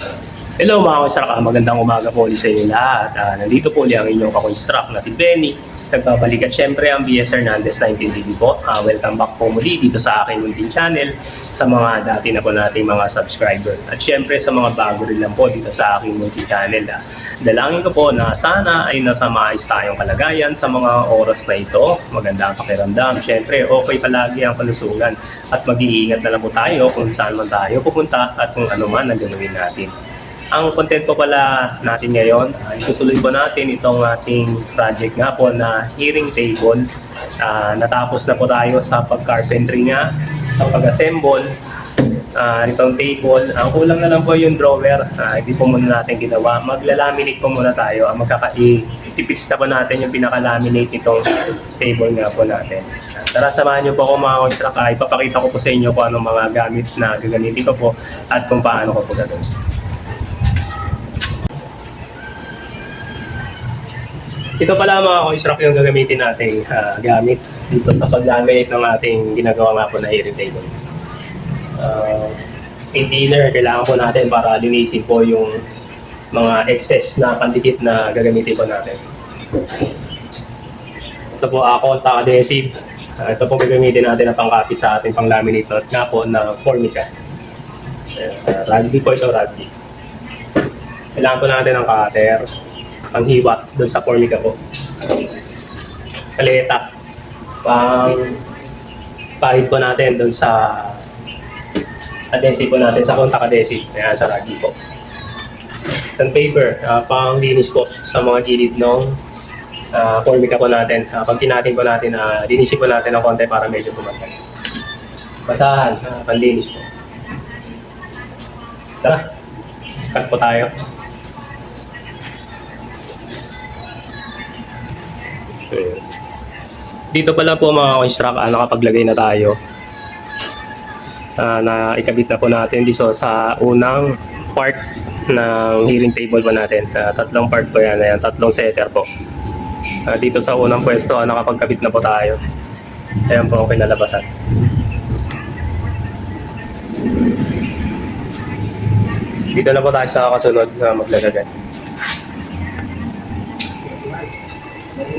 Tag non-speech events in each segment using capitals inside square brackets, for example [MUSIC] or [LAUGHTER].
Thank you. Hello mga konstrak, magandang umaga po ulit sa inyo lahat. Ah, nandito po ulit ang inyong kakonstrak na si Benny. Nagbabalik at syempre ang BS Hernandez 19TV po. Ah, welcome back po muli dito sa aking munting channel sa mga dati na po nating mga subscriber. At syempre sa mga bago rin lang po dito sa aking munting channel. Ah. Dalangin ko po na sana ay nasa maayos tayong kalagayan sa mga oras na ito. Maganda ang pakiramdam. Syempre okay palagi ang kalusugan at mag-iingat na lang po tayo kung saan man tayo pupunta at kung ano man ang gagawin natin. Ang content po pala natin ngayon, ay itutuloy po natin itong ating project nga po na hearing table. Ah, natapos na po tayo sa pag-carpentry nga, sa pag-assemble ah nitong table. Ang kulang na lang po yung drawer. Ah, hindi po muna natin ginawa. Maglalaminate po muna tayo. Ang magkaka-i-fix na po natin yung pinaka-laminate nitong table nga po natin. Tara, samahan niyo po ako mga construct. Ipapakita ko po sa inyo kung anong mga gamit na gagamitin ko po at kung paano ko po gagawin. Ito pala mga construct yung gagamitin nating ah, gamit dito sa pag-laminate ng ating ginagawa nga po na table. Uh, container, kailangan po natin para linisin po yung mga excess na pandikit na gagamitin po natin. Ito po ako, ang adhesive. Ah, ito po gagamitin natin na pangkapit sa ating pang-laminator nga po na Formica. Uh, rugby po ito, rugby. Kailangan po natin ng cutter, panghiwa doon sa Formica po. Kaleta, pang pahid po natin doon sa adhesive po natin, sa contact adhesive, ayan, sa rugby po. Sandpaper, uh, pang linis po sa mga gilid ng uh, Formica po natin. Uh, pag tinatin po natin, uh, linisin po natin ng konti para medyo pumantay. Basahan, uh, panlinis po. Tara, cut po tayo. Dito pala po mga construct, ah, nakapaglagay na tayo. Ah, na ikabit na po natin dito sa unang part ng hearing table po natin. Ah, tatlong part po yan, ayan, tatlong setter po. Ah, dito sa unang pwesto, ah, nakapagkabit na po tayo. Ayan po ang kinalabasan. Dito na po tayo sa kasunod na maglalagay.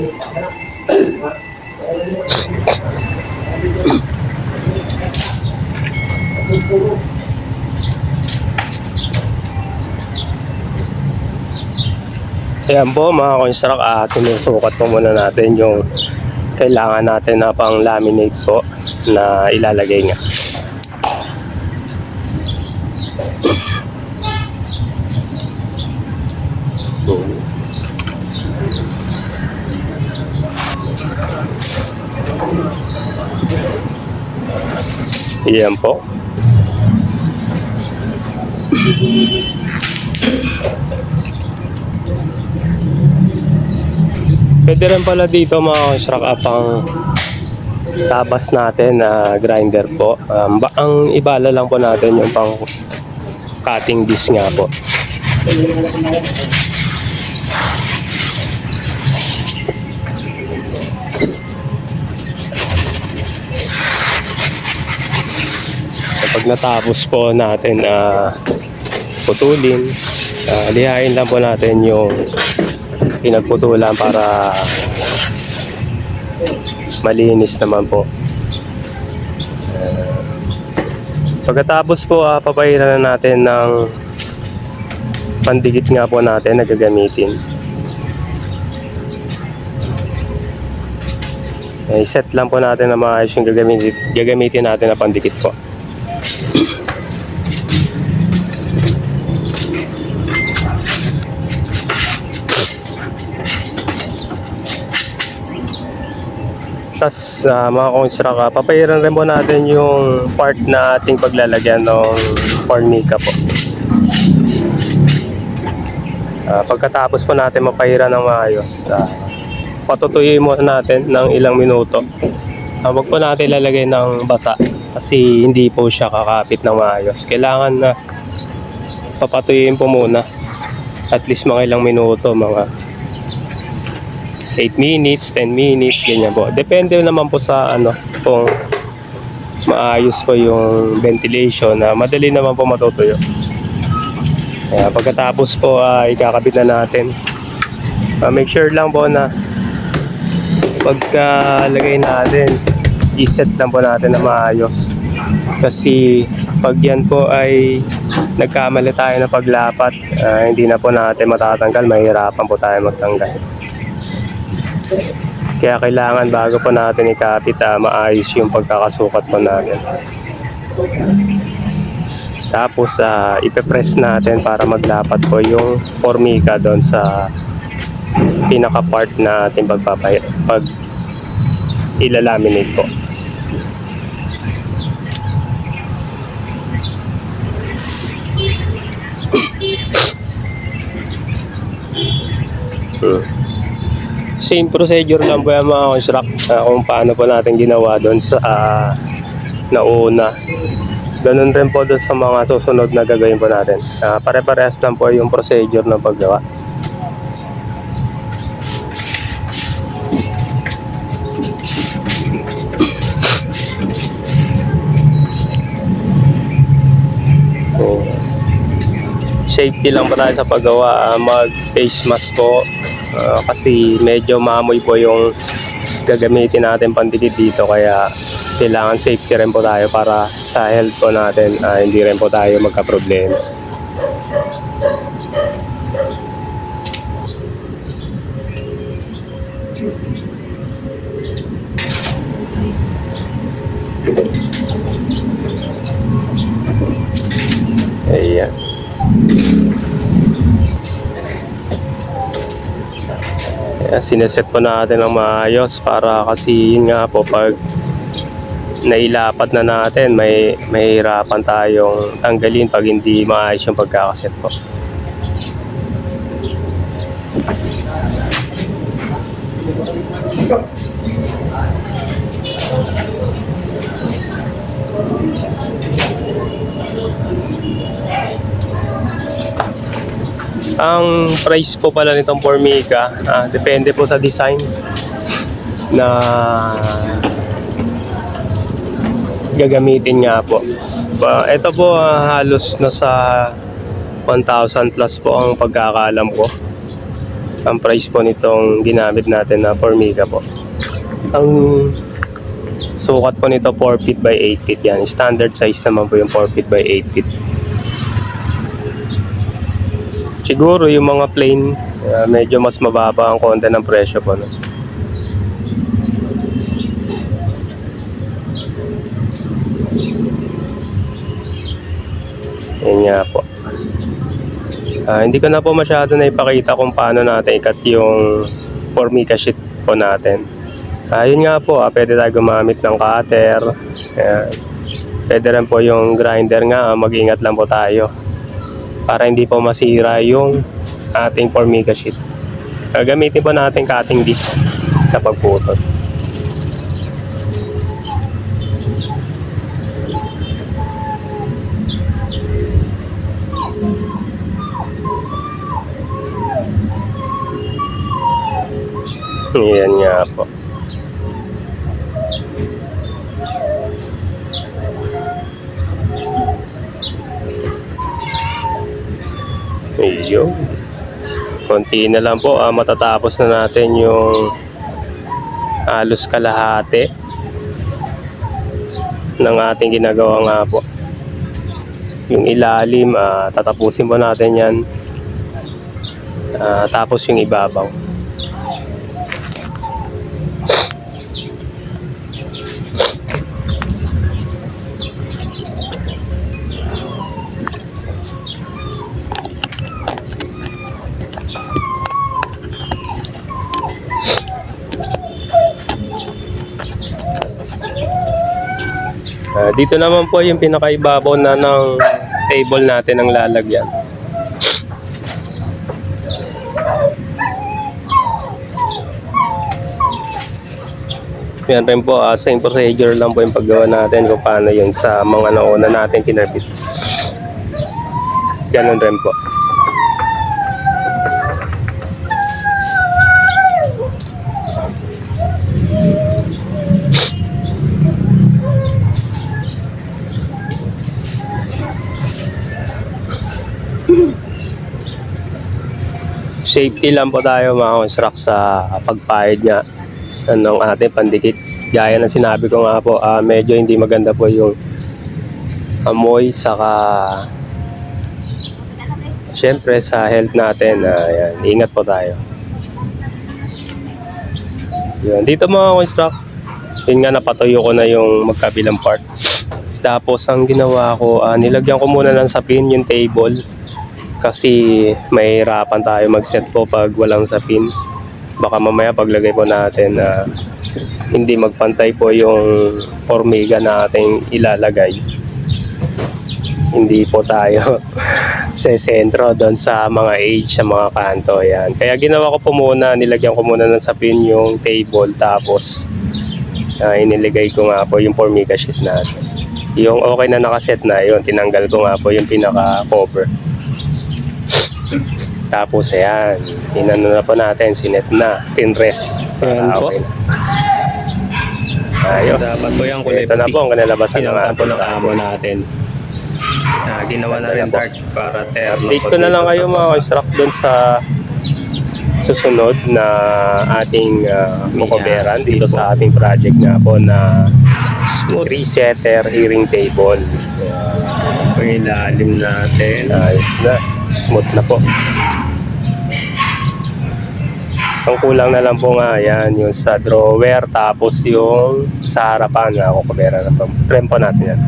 Ayan po mga construct, ah, sinusukat po muna natin yung kailangan natin na pang laminate po na ilalagay nga. Ayan po. Pwede rin pala dito mga construct up ang tabas natin na grinder po. Um, ba- ang ibala lang po natin yung pang cutting disc nga po. Kapag natapos po natin na putulin, uh, lihain lang po natin yung pinagputulan para malinis naman po. Uh, pagkatapos po, uh, papahiran na natin ng pandikit nga po natin na gagamitin. Eh, set lang po natin na maayos yung gagamitin, gagamitin natin na pandikit po. Tapos uh, mga construct, uh, papahiran rin po natin yung part na ating paglalagyan ng formica po. Ah, pagkatapos po natin mapahiran ng maayos, uh, patutuyuin muna natin ng ilang minuto. Uh, huwag po natin lalagay ng basa kasi hindi po siya kakapit ng maayos. Kailangan na papatuyuin po muna at least mga ilang minuto, mga 8 minutes, 10 minutes, ganyan po. Depende naman po sa ano, kung maayos po yung ventilation na madali naman po matutuyo. Kaya pagkatapos po ay ikakabit na natin. Ah, make sure lang po na pagkalagay natin, iset lang po natin na maayos. Kasi pag yan po ay nagkamali tayo na paglapat, ah, hindi na po natin matatanggal, mahirapan po tayo magtanggal. Kaya kailangan bago po natin ikapit, ah, maayos yung pagkakasukat po natin. Tapos uh, ipe-press natin para maglapat po yung formika doon sa pinaka part na ating pag ilalaminate po. Hmm. Same procedure lang po yung mga construct ah, kung paano po natin ginawa doon sa ah, nauna. Ganun rin po doon sa mga susunod na gagawin po natin. Ah, pare-parehas lang po yung procedure ng paggawa. So, [COUGHS] safety lang po tayo sa paggawa. Ah, Mag-face mask po. Ah, kasi medyo maamoy po yung gagamitin natin pandikit dito. Kaya kailangan safety rin po tayo para sa health po natin. ah, hindi rin po tayo magka-problema. Ayan. Ayan, sineset po natin ng maayos para kasi yun nga po pag nailapat na natin may mahirapan tayong tanggalin pag hindi maayos yung pagkakaset po. Ang price po pala nitong Formica, ah, depende po sa design na gagamitin nga po. Pa, ito po ah, halos nasa 1,000 plus po ang pagkakalam ko. Ang price po nitong ginamit natin na Formica po. Ang sukat po nito 4 feet by 8 feet yan. Standard size naman po yung 4 feet by 8 feet. Siguro yung mga plain, ah, medyo mas mababa ang konti ng presyo po. No? Yan nga po. Ah, hindi ko na po masyado na ipakita kung paano natin ikat yung formica sheet po natin. Ah, yun nga po, ah, pwede tayo gumamit ng cutter. Ayan. Pwede rin po yung grinder nga, mag-ingat lang po tayo para hindi po masira yung ating formica sheet. Ah, gamitin po natin cutting disc sa pagputol. Yan nga po. Iyo. Konti na lang po, ah, matatapos na natin yung halos kalahati ng ating ginagawa nga po. Yung ilalim, ah, tatapusin po natin yan. Ah, tapos yung ibabaw. Dito naman po yung pinakaibabaw na ng table natin ang lalagyan. Yan rin po, ah, same procedure lang po yung paggawa natin kung paano yun sa mga nauna natin kinabit. Ganun rin po. Safety lang po tayo mga construct sa pagpahid nga ng ating pandikit. Gaya na sinabi ko nga po, ah, medyo hindi maganda po yung amoy saka syempre sa health natin, ah, yan, ingat po tayo. Yun. Dito mga construct, yun nga napatuyo ko na yung magkabilang part. Tapos ang ginawa ko, ah, nilagyan ko muna ng sapin yung table kasi mahirapan tayo mag-set po pag walang sapin. Baka mamaya paglagay po natin na hindi magpantay po yung formiga na ating ilalagay. Hindi po tayo [LAUGHS] sa sentro doon sa mga age, sa mga kanto. Yan. Kaya ginawa ko po muna, nilagyan ko muna ng sapin yung table tapos ah, iniligay ko nga po yung formiga sheet natin. Yung okay na nakaset na, yun, tinanggal ko nga po yung pinaka-cover. Tapos ayan, inano na po natin, sinet na, pinrest. Ayan Ah, po. okay. Ayos. Dapat po yung kulay Ito na po ang kanalabasan ng ating ng amo natin. Ah, ginawa na rin dark para terno. Update ko na lang kayo mga construct doon sa susunod na ating uh, kukoberan dito sa ating project nga po na resetter hearing table. Ang ilalim natin. Ayos na. Smooth na po. Ang kulang na lang po nga yan, yung sa drawer, tapos yung sa harapan na kukoberan na po. Trim po natin yan.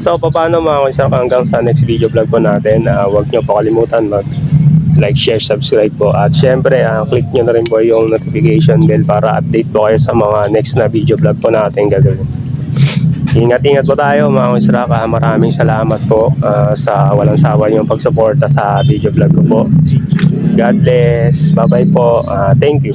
So, paano mga construct hanggang sa next video vlog po natin, ah, huwag nyo po kalimutan mag like, share, subscribe po. At syempre, ah, click nyo na rin po yung notification bell para update po kayo sa mga next na video vlog po natin gagawin. Ingat-ingat po tayo mga kusrak. Ah, maraming salamat po ah, sa walang sawa yung pagsuporta sa video vlog ko po. God bless. Bye-bye po. Ah, thank you.